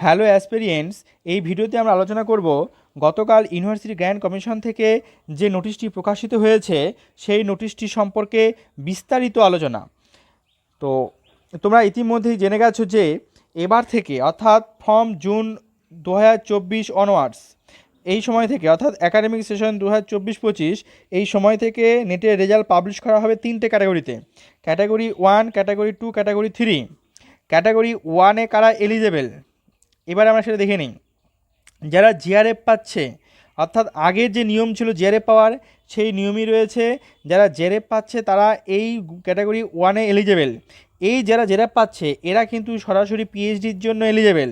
Hello অ্যাসপেরিয়েন্টস, এই ভিডিওতে আমরা আলোচনা করব গতকাল ইউনিভার্সিটি গ্র্যান্ড কমিশন থেকে যে নোটিশটি প্রকাশিত হয়েছে, সেই নোটিশটি সম্পর্কে বিস্তারিত আলোচনা। তো তোমরা ইতিমধ্যেই জেনে গেছো যে এবার থেকে, অর্থাৎ ফর্ম জুন দু হাজার চব্বিশ অনওয়ার্ডস এই সময় থেকে, অর্থাৎ একাডেমিক সেশন দু হাজার চব্বিশ পঁচিশ, এই সময় থেকে নেটের রেজাল্ট পাবলিশ করা হবে তিনটে ক্যাটাগরিতে category one category two category three category ওয়ানে কারা এলিজেবেল এবার আমরা সেটা দেখে নিই। যারা জিআরএফ পাচ্ছে, অর্থাৎ আগের যে নিয়ম ছিল জিআরএফ পাওয়ার, সেই নিয়মই রয়েছে যারা জেরেফ পাচ্ছে তারা এই ক্যাটাগরি ওয়ানে এলিজেবেল এই যারা জেরেফ পাচ্ছে, এরা কিন্তু সরাসরি পিএইচডির জন্য এলিজেবেল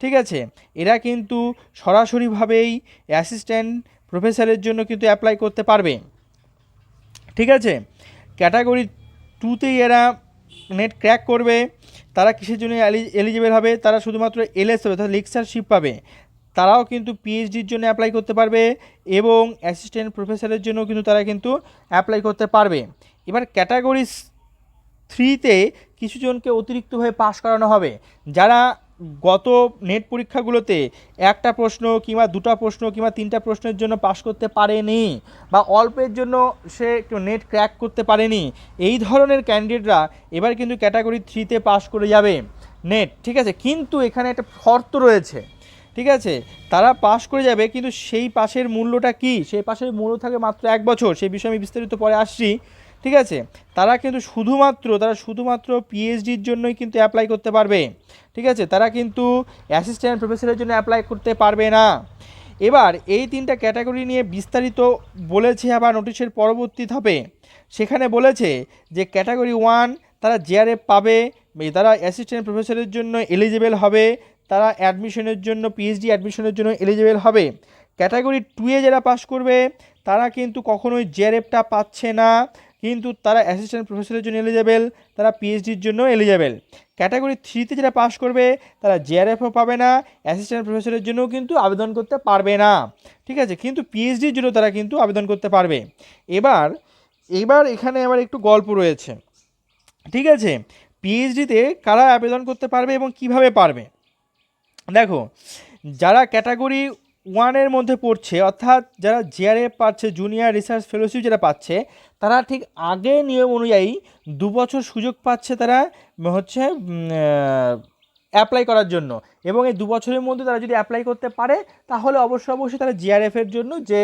ঠিক আছে? এরা কিন্তু সরাসরিভাবেই অ্যাসিস্ট্যান্ট প্রফেসরের জন্য কিন্তু অ্যাপ্লাই করতে পারবে। ঠিক আছে? ক্যাটাগরি টুতেই এরা নেট ক্র্যাক করবে, তারা কিসের জন্য এলিজিবল হবে, তারা শুধুমাত্র এলএস হবে, অর্থাৎ লেকচারশিপ পাবে। তারাও কিন্তু পিএইচডির জন্য অ্যাপ্লাই করতে পারবে এবং অ্যাসিস্ট্যান্ট প্রফেসরের জন্য কিন্তু তারা কিন্তু অ্যাপ্লাই করতে পারবে। এবার ক্যাটাগরি থ্রিতে কিছুজনকে অতিরিক্তভাবে পাশ করানো হবে। যারা গত নেট পরীক্ষাগুলোতে একটা প্রশ্ন কিংবা দুটো প্রশ্ন কিংবা তিনটা প্রশ্নের জন্য পাশ করতে পারেনি বা অল্পের জন্য সে নেট ক্র্যাক করতে পারেনি। এই ধরনের ক্যান্ডিডেটরা এবার কিন্তু ক্যাটাগরি থ্রিতে পাশ করে যাবে নেট, ঠিক আছে? কিন্তু এখানে একটা শর্ত রয়েছে, ঠিক আছে? তারা পাশ করে যাবে, কিন্তু সেই পাশের মূল্যটা কি? সেই পাশের মূল্য থাকে মাত্র এক বছর, সেই বিষয়ে আমি বিস্তারিত পরে আসছি, ঠিক আছে? তারা কিন্তু শুধুমাত্র, তারা শুধুমাত্র পিএইচডির জন্যই কিন্তু অ্যাপ্লাই করতে পারবে। ঠিক আছে? তারা কিন্তু অ্যাসিস্ট্যান্ট প্রফেসরের জন্য অ্যাপ্লাই করতে পারবে না। এবার এই তিনটা ক্যাটাগরি নিয়ে বিস্তারিত বলেছে আবার নোটিশের পরবর্তী ধাপে। সেখানে বলেছে যে ক্যাটাগরি ওয়ান তারা জেআরএফ পাবে, তারা অ্যাসিস্ট্যান্ট প্রফেসরের জন্য এলিজিবল হবে, তারা অ্যাডমিশনের জন্য পিএইচডি অ্যাডমিশনের জন্য এলিজিবল হবে। ক্যাটাগরি টুয়ে যারা পাশ করবে, তারা কিন্তু কখনোই জেআরএফটা পাচ্ছে না। কিন্তু তারা অ্যাসিস্ট্যান্ট প্রফেসরের জন্য এলিজেবেল তারা পিএইচডির জন্য এলিজেবেল ক্যাটাগরি থ্রিতে যারা পাশ করবে, তারা জেআরএফও পাবে না অ্যাসিস্ট্যান্ট প্রফেসরের জন্যও কিন্তু আবেদন করতে পারবে না। ঠিক আছে? কিন্তু পিএইচডির জন্য তারা কিন্তু আবেদন করতে পারবে। এবার এবার এখানে আবার একটু গল্প রয়েছে। ঠিক আছে? পিএইচডিতে কারা আবেদন করতে পারবে এবং কীভাবে পারবে? দেখো, যারা ক্যাটাগরি ওয়ানের মধ্যে পড়ছে, অর্থাৎ যারা জিআরএফ পাচ্ছে, জুনিয়র রিসার্চ ফেলোশিপ যারা পাচ্ছে, তারা ঠিক আগে নিয়ম অনুযায়ী দু বছর সুযোগ পাচ্ছে তারা হচ্ছে অ্যাপ্লাই করার জন্য। এবং এই দু বছরের মধ্যে তারা যদি অ্যাপ্লাই করতে পারে, তাহলে অবশ্যই অবশ্যই তারা জিআরএফের জন্য যে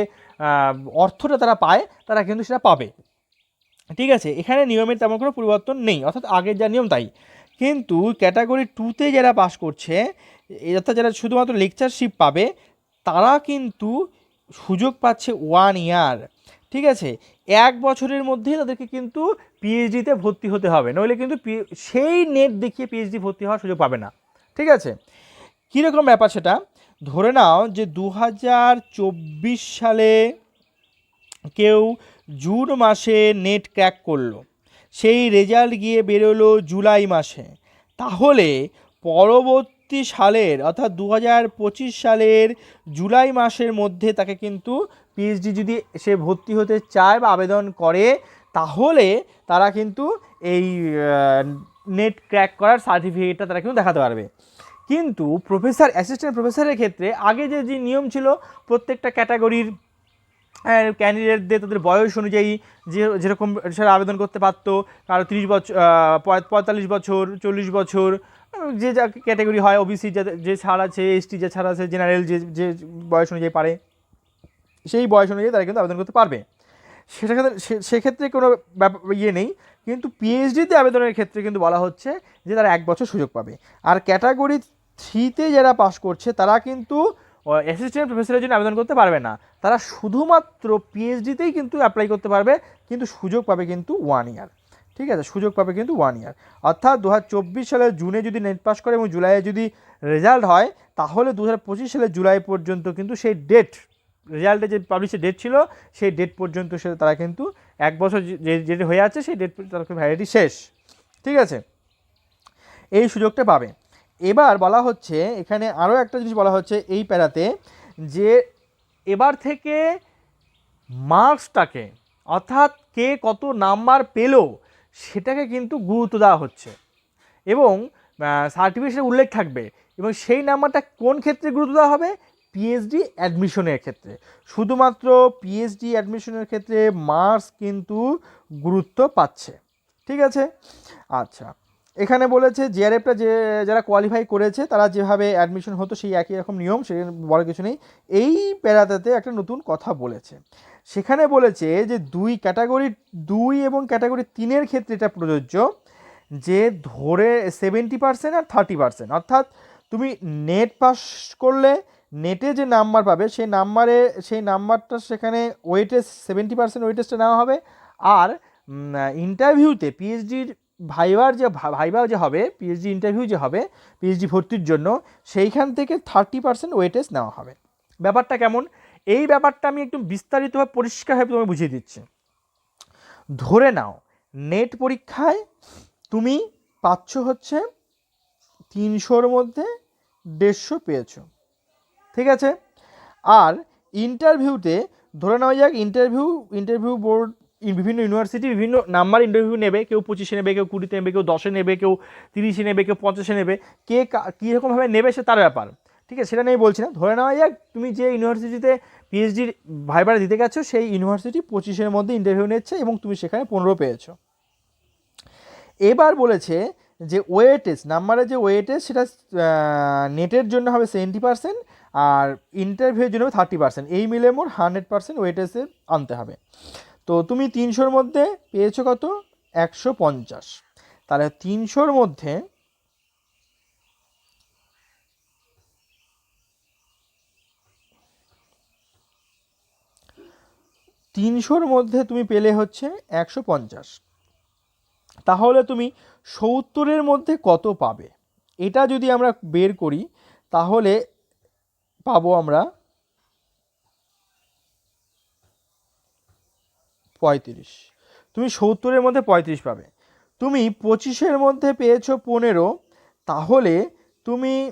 অর্থটা তারা পায়, তারা কিন্তু সেটা পাবে। ঠিক আছে, এখানে নিয়মের তেমন কোনো পরিবর্তন নেই, অর্থাৎ আগের যা নিয়ম তাই। কিন্তু ক্যাটাগরি টুতে যারা পাস করছে অর্থাৎ যারা শুধুমাত্র লেকচারশিপ পাবে তারা কিন্তু সুযোগ পাচ্ছে ওয়ান ইয়ার ঠিক আছে? এক বছরের মধ্যেই তাদেরকে কিন্তু পিএইচডিতে ভর্তি হতে হবে। নইলে কিন্তু সেই নেট দেখিয়ে পিএইচডি ভর্তি হওয়ার সুযোগ পাবে না, ঠিক আছে? কীরকম ব্যাপার সেটা? ধরে নাও যে দু হাজার চব্বিশ সালে কেউ জুন মাসে নেট ক্র্যাক করল। সেই রেজাল্ট গিয়ে বেরোলো জুলাই মাসে। তাহলে পরবর্তী সালের, অর্থাৎ দু হাজার পঁচিশ সালের জুলাই মাসের মধ্যে তাকে কিন্তু পিএইচডি যদি সে ভর্তি হতে চায় বা আবেদন করে, তাহলে তারা কিন্তু এই নেট ক্র্যাক করার সার্টিফিকেটটা তারা কিন্তু দেখাতে পারবে। কিন্তু প্রফেসর অ্যাসিস্ট্যান্ট প্রফেসরের ক্ষেত্রে আগে যে যে নিয়ম ছিল, প্রত্যেকটা ক্যাটাগরির ক্যান্ডিডেটদের তাদের বয়স অনুযায়ী যে, যেরকম সেটা আবেদন করতে পারতো, কারও তিরিশ বছর পঁয়তাল্লিশ বছর, চল্লিশ বছর যে যা ক্যাটাগরি হয় ওবিসি যে ছাড় আছে এসটি যে ছাড় আছে জেনারেল যে যে বয়স অনুযায়ী পারে, সেই বয়স অনুযায়ী তারা কিন্তু আবেদন করতে পারবে। সেটা সেক্ষেত্রে কোনো ব্যাপার ইয়ে নেই, কিন্তু পিএইচডিতে আবেদনের ক্ষেত্রে কিন্তু বলা হচ্ছে যে তারা এক বছর সুযোগ পাবে। আর ক্যাটাগরি থ্রিতে যারা পাস করছে, তারা কিন্তু অ্যাসিস্ট্যান্ট প্রফেসরের জন্য আবেদন করতে পারবে না। তারা শুধুমাত্র পিএইচডিতেই কিন্তু অ্যাপ্লাই করতে পারবে, কিন্তু সুযোগ পাবে কিন্তু ওয়ান ইয়ার ঠিক আছে, সুযোগ পাবে কিন্তু ওয়ান ইয়ার অর্থাৎ দু সালের জুনে যদি নেট পাস করে এবং জুলাইয়ে যদি রেজাল্ট হয়, তাহলে দু সালের জুলাই পর্যন্ত কিন্তু সেই ডেট রেজাল্টে যে পাবলিশের ডেট ছিল, সেই ডেট পর্যন্ত সে তারা কিন্তু এক বছর যে যেটি হয়ে আছে, সেই ডেট তার ভ্যালিডিটি শেষ। ঠিক আছে? এই সুযোগটা পাবে। এবার বলা হচ্ছে, এখানে আরও একটা জিনিস বলা হচ্ছে এই প্যারাতে, যে এবার থেকে মার্কসটাকে অর্থাৎ কে কত নাম্বার পেল সেটাকে কিন্তু গুরুত্ব দেওয়া হচ্ছে। এবং সার্টিফিকেটের উল্লেখ থাকবে। এবং সেই নাম্বারটা কোন ক্ষেত্রে গুরুত্ব দেওয়া হবে? পিএইচডি অ্যাডমিশনের ক্ষেত্রে। শুধুমাত্র পিএইচডি অ্যাডমিশনের ক্ষেত্রে মার্কস কিন্তু গুরুত্ব পাচ্ছে। ঠিক আছে? আচ্ছা। এখানে বলেছে জিআরএফটা যে, যারা কোয়ালিফাই করেছে, তারা যেভাবে অ্যাডমিশন হতো সেই একই রকম নিয়ম সে বড় কিছু নেই। এই প্যারাটাতে একটা নতুন কথা বলেছে। সেখানে বলেছে যে দুই ক্যাটাগরি, দুই এবং ক্যাটাগরি তিনের ক্ষেত্রে এটা প্রযোজ্য যে ধরে সেভেন্টি পার্সেন্ট আর থার্টি পার্সেন্ট অর্থাৎ তুমি নেট পাস করলে নেটে যে নাম্বার পাবে, সেই নাম্বারে সেই নাম্বারটা সেখানে ওয়েটেজ সেভেন্টি পার্সেন্ট ওয়েটেজটা নেওয়া হবে। আর ইন্টারভিউতে পিএইচডির ভাইবার যে, ভাইবা যে হবে পিএইচডি ইন্টারভিউ যে হবে পিএইচডি ভর্তির জন্য, সেইখান থেকে থার্টি পার্সেন্ট ওয়েটেজ নেওয়া হবে। ব্যাপারটা কেমন? এই ব্যাপারটা আমি একটু বিস্তারিতভাবে পরিষ্কারভাবে তোমাকে বুঝিয়ে দিচ্ছি। ধরে নাও নেট পরীক্ষায় তুমি পাচ্ছ হচ্ছে তিনশোর মধ্যে দেড়শো পেয়েছ। ঠিক আছে? আর ইন্টারভিউতে ধরে নেওয়া যাক ইন্টারভিউ ইন্টারভিউ বোর্ড বিভিন্ন ইউনিভার্সিটি বিভিন্ন নাম্বার ইন্টারভিউ নেবে, কেউ পঁচিশে নেবে, কেউ কুড়িতে নেবে, কেউ দশে নেবে, কেউ তিরিশে নেবে, কেউ পঞ্চাশে নেবে, কে কা- কীরকমভাবে নেবে সে তার ব্যাপার। ঠিক আছে? সেটা নিয়ে বলছি না। ধরে নেওয়া যাক, তুমি যে ইউনিভার্সিটিতে পিএইচডির ভাইবার দিতে গেছো, সেই ইউনিভার্সিটি পঁচিশের মধ্যে ইন্টারভিউ নিচ্ছে এবং তুমি সেখানে পনেরো পেয়েছ। এবার বলেছে যে ওয়েটেজ নাম্বারের যে ওয়েটেজ সেটা নেটের জন্য হবে সেভেন্টি পার্সেন্ট আর ইন্টারভিউয়ের জন্য হবে থার্টি পার্সেন্ট এই মিলে মোট হান্ড্রেড পার্সেন্ট ওয়েটেজে আনতে হবে। তো তুমি তিনশোর মধ্যে পেয়েছ কত? একশো পঞ্চাশ। তাহলে তিনশোর মধ্যে তিনশোর মধ্যে তুমি পেলে হচ্ছে একশো পঞ্চাশ। তাহলে তুমি সত্তরের মধ্যে কত পাবে? এটা যদি আমরা বের করি, তাহলে পাবো আমরা পঁয়ত্রিশ। তুমি সত্তরের মধ্যে পঁয়ত্রিশ পাবে। তুমি পঁচিশের মধ্যে পেয়েছ পনেরো, তাহলে তুমি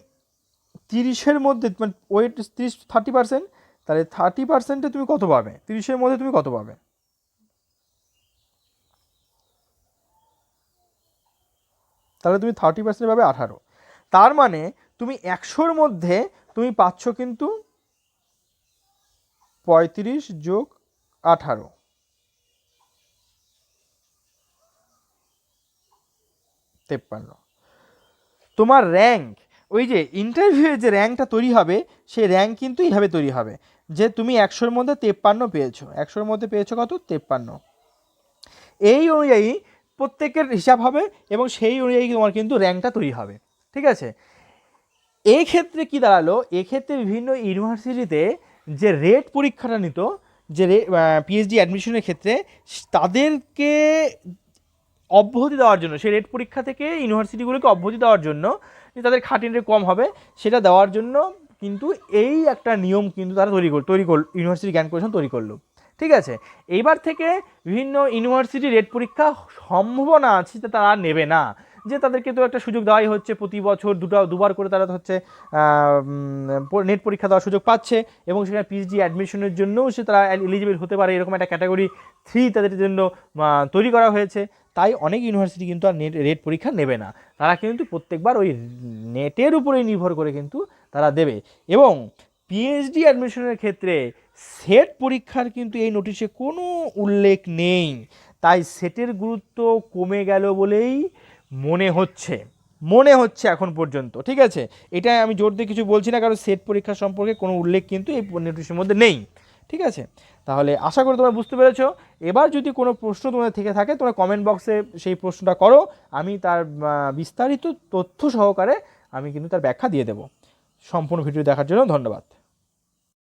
তিরিশের মধ্যে মানে ওয়েট, তিরিশ, থার্টি পার্সেন্ট তাহলে থার্টি পার্সেন্টে তুমি কত পাবে? তিরিশের মধ্যে তুমি কত পাবে? তাহলে তুমি থার্টি পার্সেন্ট পাবে আঠারো। তার মানে তুমি একশোর মধ্যে তুমি পাচ্ছ কিন্তু পঁয়ত্রিশ যোগ আঠারো। তেপ্পান্ন। তোমার র্যাঙ্ক ওই যে ইন্টারভিউয়ে যে র্যাঙ্কটা তৈরি হবে, সেই র্যাঙ্ক কিন্তু এইভাবে তৈরি হবে। যে তুমি একশোর মধ্যে তেপ্পান্ন পেয়েছ। একশোর মধ্যে পেয়েছ কত? তেপ্পান্ন। এই অনুযায়ী প্রত্যেকের হিসাব হবে এবং সেই অনুযায়ী তোমার কিন্তু র্যাঙ্কটা তৈরি হবে। ঠিক আছে? এই ক্ষেত্রে কি দাঁড়াল? এক্ষেত্রে বিভিন্ন ইউনিভার্সিটিতে যে রেট পরীক্ষাটা নিত, যে পিএইচডি অ্যাডমিশনের ক্ষেত্রে, তাদেরকে অব্যাহতি দেওয়ার জন্য, সেই রেট পরীক্ষা থেকে ইউনিভার্সিটিগুলোকে অব্যাহতি দেওয়ার জন্য তাদের খাটিনটা কম হবে, সেটা দেওয়ার জন্য কিন্তু এই একটা নিয়ম কিন্তু তারা তৈরি করল তৈরি করল ইউনিভার্সিটি জ্ঞান কমিশন তৈরি করল। ঠিক আছে? এইবার থেকে বিভিন্ন ইউনিভার্সিটি রেট পরীক্ষা সম্ভাবনা আছে যে তারা নেবে না। যে তাদেরকে তো একটা সুযোগ দেওয়াই হচ্ছে, প্রতি বছর দুটো, দুবার করে তারা হচ্ছে নেট পরীক্ষা দেওয়ার সুযোগ পাচ্ছে এবং সেখানে পিএইচডি অ্যাডমিশনের জন্যও সে তারা এলিজিবল হতে পারে। এরকম একটা ক্যাটাগরি থ্রি তাদের জন্য তৈরি করা হয়েছে। তাই অনেক ইউনিভার্সিটি কিন্তু আর নেট রেট পরীক্ষা নেবে না। তারা কিন্তু প্রত্যেকবার ওই নেটের উপরেই নির্ভর করে কিন্তু তারা দেবে। এবং পিএইচডি অ্যাডমিশনের ক্ষেত্রে সেট পরীক্ষার কিন্তু এই নোটিশে কোনো উল্লেখ নেই। তাই সেটের গুরুত্ব কমে গেল বলেই মনে হচ্ছে। মনে হচ্ছে এখন পর্যন্ত, ঠিক আছে? এটা আমি জোর দিয়ে কিছু বলছি না, কারণ সেট পরীক্ষা সম্পর্কে কোনো উল্লেখ কিন্তু এই নোটিশের মধ্যে নেই, ঠিক আছে? তাহলে আশা করি তোমরা বুঝতে পেরেছ। এবার যদি কোনো প্রশ্ন তোমাদের থেকে থাকে, তোমরা কমেন্ট বক্সে সেই প্রশ্নটা করো। আমি তার বিস্তারিত তথ্য সহকারে আমি কিন্তু তার ব্যাখ্যা দিয়ে দেবো। সম্পূর্ণ ভিডিও দেখার জন্য ধন্যবাদ।